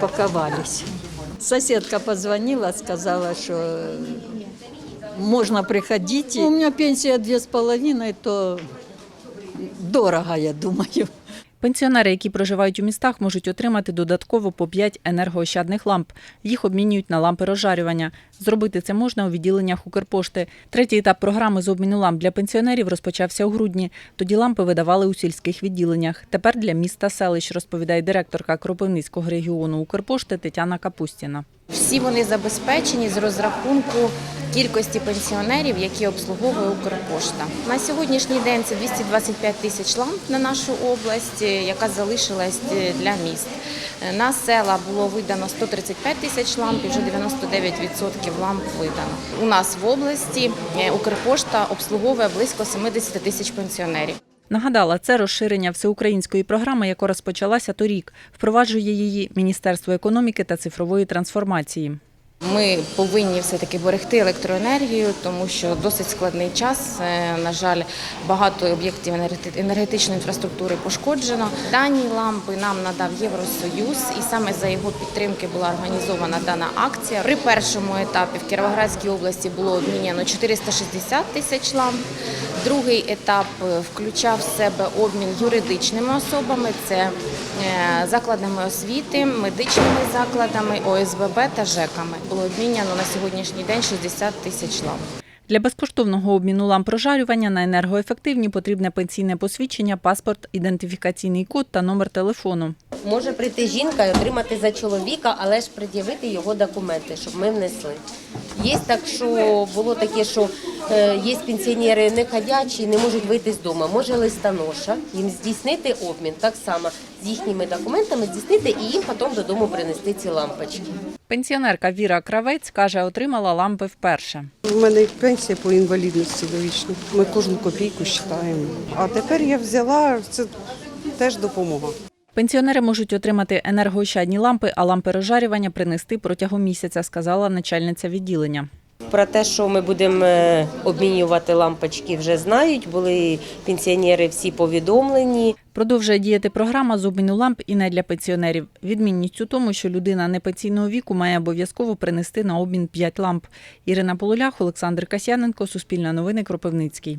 Паковались. Соседка позвонила, сказала, что можно приходить. У меня пенсия две с половиной, то дорого, я думаю. Пенсіонери, які проживають у містах, можуть отримати додатково по 5 енергоощадних ламп. Їх обмінюють на лампи розжарювання. Зробити це можна у відділеннях Укрпошти. Третій етап програми з обміну ламп для пенсіонерів розпочався у грудні. Тоді лампи видавали у сільських відділеннях. Тепер для міст та селищ, розповідає директорка Кропивницького регіону Укрпошти Тетяна Капустіна. Всі вони забезпечені з розрахунку кількості пенсіонерів, які обслуговує Укрпошта. На сьогоднішній день це 225 тисяч ламп на нашу область, е, яка залишилась е, для міст. Е, На села було видано 135 тисяч ламп і вже 99% ламп видано. У нас в області Укрпошта обслуговує близько 70 тисяч пенсіонерів. Нагадала, це розширення всеукраїнської програми, яка розпочалася торік. Впроваджує її Міністерство економіки та цифрової трансформації. Ми повинні все-таки берегти електроенергію, тому що досить складний час. Е, На жаль, багато об'єктів енергети- енергетичної інфраструктури пошкоджено. Дані лампи нам надав Євросоюз, і саме за його підтримки була організована дана акція. При першому етапі в Кіровоградській області було обміняно 460 тисяч ламп. Другий етап е, включав в себе обмін юридичними особами. Це е, закладами освіти, медичними закладами, ОСББ та ЖЕКами. Було обміняно на сьогоднішній день 60 тисяч ламп. Для безкоштовного обміну ламп прожарювання на енергоефективні потрібне пенсійне посвідчення, паспорт, ідентифікаційний код та номер телефону. Може прийти жінка і отримати за чоловіка, але ж пред'явити його документи, щоб ми внесли. Є так, що було таке, що є пенсіонери не ходячі, не можуть вийти з дому. Може листоноша їм здійснити обмін так само з їхніми документами, здійснити і їм потім додому принести ці лампочки. Пенсіонерка Віра Кравець каже, отримала лампи вперше. У мене пенсія по інвалідності довічно. Ми кожну копійку вважаємо. А тепер я взяла це теж допомога. Пенсіонери можуть отримати енергоощадні лампи, а лампи розжарювання принести протягом місяця, сказала начальниця відділення. Про те, що ми будемо е, обмінювати лампочки, вже знають. Були пенсіонери всі повідомлені. Продовжує діяти програма з обміну ламп і не для пенсіонерів. Відмінність у тому, що людина непенсійного віку має обов'язково принести на обмін 5 ламп. Ірина Полулях, Олександр Касяненко, Суспільне новини, Кропивницький.